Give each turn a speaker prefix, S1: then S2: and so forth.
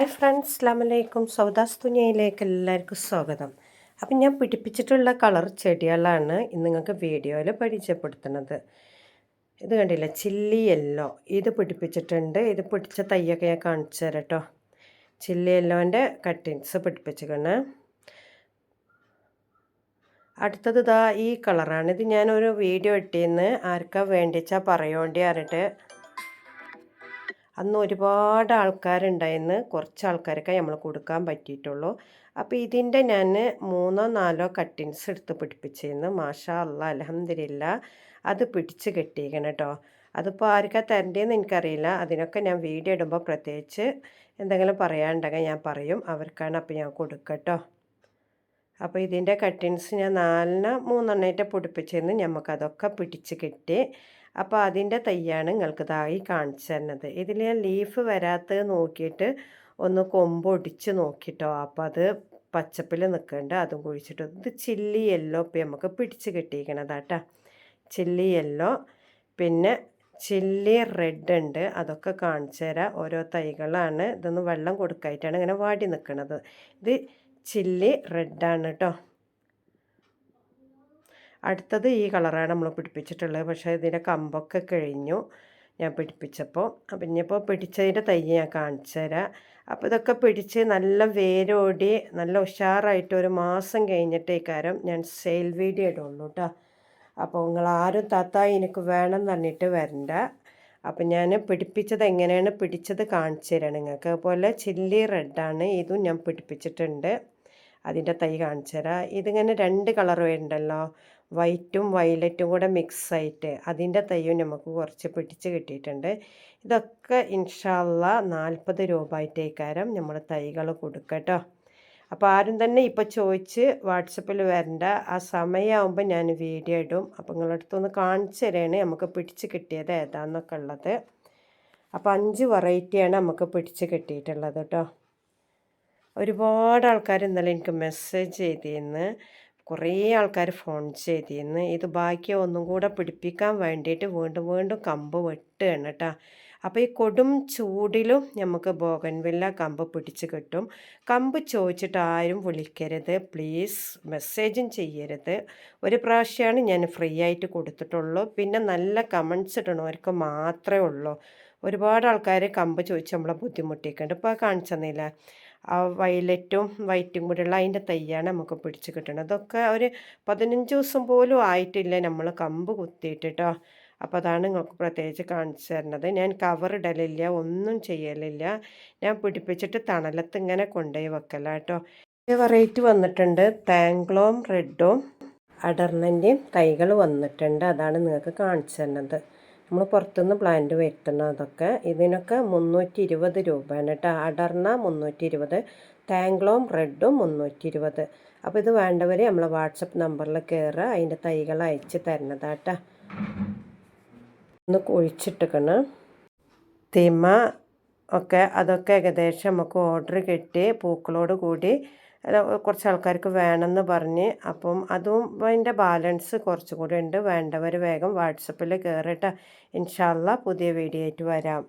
S1: Hi friends അസ്ലാമലൈക്കും സൗദാസ് തുനിയയിലേക്ക് എല്ലാവർക്കും സ്വാഗതം. അപ്പം ഞാൻ പിടിപ്പിച്ചിട്ടുള്ള കളർ ചെടികളാണ് ഇന്ന് നിങ്ങൾക്ക് വീഡിയോയിൽ പരിചയപ്പെടുത്തുന്നത്. ഇത് കണ്ടില്ല? ചില്ലി യെല്ലോ ഇത് പിടിപ്പിച്ചിട്ടുണ്ട്. ഇത് പിടിച്ച തയ്യൊക്കെ ഞാൻ കാണിച്ചു തരാം കേട്ടോ ചില്ലി യെല്ലോന്റെ കട്ടിങ്സ് പിടിപ്പിച്ചിരിക്കണ് അടുത്തത് ഇതാ ഈ കളറാണ്. ഇത് ഞാനൊരു വീഡിയോ ഇട്ടിന്ന്. ആർക്കാ വേണ്ടിച്ചാൽ പറയോണ്ടി പറഞ്ഞിട്ട് അന്ന് ഒരുപാട് ആൾക്കാരുണ്ടായിരുന്നു കുറച്ച് ആൾക്കാരൊക്കെ നമ്മൾ കൊടുക്കാൻ പറ്റിയിട്ടുള്ളൂ. അപ്പോൾ ഇതിന്റെ ഞാൻ മൂന്നോ നാലോ കട്ടിങ്സ് എടുത്ത് പിടിപ്പിച്ചിരുന്നു. മാഷാ അല്ല അലഹമില്ല അത് പിടിച്ച് കെട്ടിയിരിക്കണം കേട്ടോ അതിപ്പോൾ ആർക്കാ തരേണ്ടതെന്ന് എനിക്കറിയില്ല. അതിനൊക്കെ ഞാൻ വീഡിയോ ഇടുമ്പോൾ പ്രത്യേകിച്ച് എന്തെങ്കിലും പറയാനുണ്ടെങ്കിൽ ഞാൻ പറയും. അവർക്കാണ് അപ്പോൾ ഞാൻ കൊടുക്കട്ടോ അപ്പോൾ ഇതിന്റെ കട്ടിങ്സ് ഞാൻ നാലിന് മൂന്നെണ്ണമായിട്ട് പൊടിപ്പിച്ചിരുന്നു. നമുക്കതൊക്കെ പിടിച്ച് കിട്ടി അപ്പോൾ അതിന്റെ തൈയാണ് നിങ്ങൾക്ക് ഇതായി കാണിച്ചു തരുന്നത്. ഇതിൽ ഞാൻ ലീഫ് വരാത്തത് നോക്കിയിട്ട് ഒന്ന് കൊമ്പൊടിച്ച് നോക്കിട്ടോ. അപ്പോൾ അത് പച്ചപ്പിൽ നിൽക്കുന്നുണ്ട് അതും കുഴിച്ചിട്ട്. ഇത് ചില്ലി യെല്ലോ ഇപ്പം നമുക്ക് പിടിച്ച് കിട്ടിയിരിക്കണതാട്ടാ. ചില്ലി യെല്ലോ പിന്നെ ചില്ലി റെഡ് ഉണ്ട്. അതൊക്കെ കാണിച്ചു തരാം. ഓരോ തൈകളാണ്. ഇതൊന്ന് വെള്ളം കൊടുക്കായിട്ടാണ് ഇങ്ങനെ വാടി നിൽക്കുന്നത് ഇത് ചില്ലി റെഡാണ് കേട്ടോ അടുത്തത് ഈ കളറാണ് നമ്മൾ പിടിപ്പിച്ചിട്ടുള്ളത്. പക്ഷേ ഇതിന്റെ കമ്പൊക്കെ കഴിഞ്ഞു ഞാൻ പിടിപ്പിച്ചപ്പോൾ. അപ്പം ഇനിയിപ്പോൾ പിടിച്ചതിന്റെ തൈ ഞാൻ കാണിച്ചു തരാം. അപ്പോൾ ഇതൊക്കെ പിടിച്ച് നല്ല വേരോടി നല്ല ഉഷാറായിട്ട് ഒരു മാസം കഴിഞ്ഞിട്ടേക്കാരം ഞാൻ സെയിൽ വീഡിയോ ഇടുള്ളൂ കേട്ടോ അപ്പോൾ നിങ്ങൾ ആരും താത്ത എനിക്ക് വേണം പറഞ്ഞിട്ട് വരണ്ട. അപ്പം ഞാൻ പിടിപ്പിച്ചത് എങ്ങനെയാണ് പിടിച്ചത് കാണിച്ചു തരാം നിങ്ങൾക്ക്. അതുപോലെ ചില്ലി റെഡാണ്. ഇതും ഞാൻ പിടിപ്പിച്ചിട്ടുണ്ട്. അതിന്റെ തൈ കാണിച്ചു തരാം. ഇതിങ്ങനെ രണ്ട് കളർ വരുന്നുണ്ടല്ലോ വൈറ്റും വയലറ്റും കൂടെ മിക്സ് ആയിട്ട് അതിന്റെ തയ്യും നമുക്ക് കുറച്ച് പിടിച്ച് കിട്ടിയിട്ടുണ്ട്. ഇതൊക്കെ ഇൻഷാല്ല നാൽപ്പത് രൂപ ആയിട്ടേക്കാരം നമ്മൾ തൈകൾ കൊടുക്കട്ടോ അപ്പോൾ ആരും തന്നെ ഇപ്പോൾ ചോദിച്ച് വാട്സപ്പിൽ വരണ്ട. ആ സമയമാകുമ്പോൾ ഞാൻ വീഡിയോ ഇടും. അപ്പോൾ നിങ്ങളടുത്തൊന്ന് കാണിച്ചു തരാണ് നമുക്ക് പിടിച്ച് കിട്ടിയത് ഏതാണെന്നൊക്കെ ഉള്ളത്. അപ്പോൾ അഞ്ച് വെറൈറ്റിയാണ് നമുക്ക് പിടിച്ച് കിട്ടിയിട്ടുള്ളത് കേട്ടോ. ഒരുപാട് ആൾക്കാർ ഇന്നലെ എനിക്ക് മെസ്സേജ് ചെയ്തിരുന്നു. കുറേ ആൾക്കാർ ഫോൺ ചെയ്തിരുന്നു ഇത് ബാക്കി ഒന്നും കൂടെ പിടിപ്പിക്കാൻ വേണ്ടിയിട്ട് വീണ്ടും വീണ്ടും കമ്പ് വെട്ടുകയാണ് കേട്ടോ. അപ്പോൾ ഈ കൊടും ചൂടിലും നമുക്ക് ബോഗൻവില്ല കമ്പ് പിടിച്ച് കിട്ടും. കമ്പ് ചോദിച്ചിട്ട് ആരും വിളിക്കരുത്. പ്ലീസ് മെസ്സേജും ചെയ്യരുത്. ഒരു പ്രാവശ്യമാണ് ഞാൻ ഫ്രീ ആയിട്ട് കൊടുത്തിട്ടുള്ളൂ. പിന്നെ നല്ല കമൻസ് ഇടണവർക്ക് മാത്രമേ ഉള്ളൂ. ഒരുപാട് ആൾക്കാർ കമ്പ് ചോദിച്ച് നമ്മളെ ബുദ്ധിമുട്ടിക്കുന്നുണ്ട്. ഇപ്പോൾ കാണിച്ചെന്നില്ല ആ വയലറ്റും വൈറ്റും കൂടെയുള്ള അതിന്റെ തയ്യാണ് നമുക്ക് പിടിച്ച് കിട്ടുന്നത് അതൊക്കെ ഒരു പതിനഞ്ച് ദിവസം പോലും ആയിട്ടില്ല. നമ്മൾ കമ്പ് കുത്തിയിട്ട് കേട്ടോ അപ്പോൾ അതാണ് നിങ്ങൾക്ക് പ്രത്യേകിച്ച് കാണിച്ചു തരുന്നത്. ഞാൻ കവർ ഇടലില്ല ഒന്നും ചെയ്യലില്ല. ഞാൻ പിടിപ്പിച്ചിട്ട് തണലത്ത് ഇങ്ങനെ കൊണ്ടുപോയി വെക്കല കേട്ടോ വെറൈറ്റി വന്നിട്ടുണ്ട്. താങ്ക്ലോം റെഡും അടർണന്റെയും തൈകൾ വന്നിട്ടുണ്ട്. അതാണ് നിങ്ങൾക്ക് കാണിച്ചു തരുന്നത്. നമ്മൾ പുറത്തുനിന്ന് പ്ലാന്റ് വരുത്തണം അതൊക്കെ ഇതിനൊക്കെ മുന്നൂറ്റി ഇരുപത് രൂപയാണ് കേട്ടോ. അടർന്ന മുന്നൂറ്റി ഇരുപത് താങ്ക്ലോം റെഡും മുന്നൂറ്റി ഇരുപത് അപ്പോൾ ഇത് വേണ്ടവർ നമ്മൾ വാട്സപ്പ് നമ്പറിൽ കയറുക അതിന്റെ തൈകൾ അയച്ച് തരുന്നതാട്ടാ ഒന്ന് കുഴിച്ചിട്ടിക്കണം. തിമ ഒക്കെ അതൊക്കെ ഏകദേശം നമുക്ക് ഓർഡർ കിട്ടി പൂക്കളോട് കൂടി കുറച്ച് ആൾക്കാർക്ക് വേണമെന്ന് പറഞ്ഞ് അപ്പം അതും അതിന്റെ ബാലൻസ് കുറച്ചും കൂടി ഉണ്ട്. വേണ്ടവർ വേഗം വാട്സപ്പിൽ കയറിയിട്ട് ഇൻഷാല്ല പുതിയ വീഡിയോ ആയിട്ട് വരാം.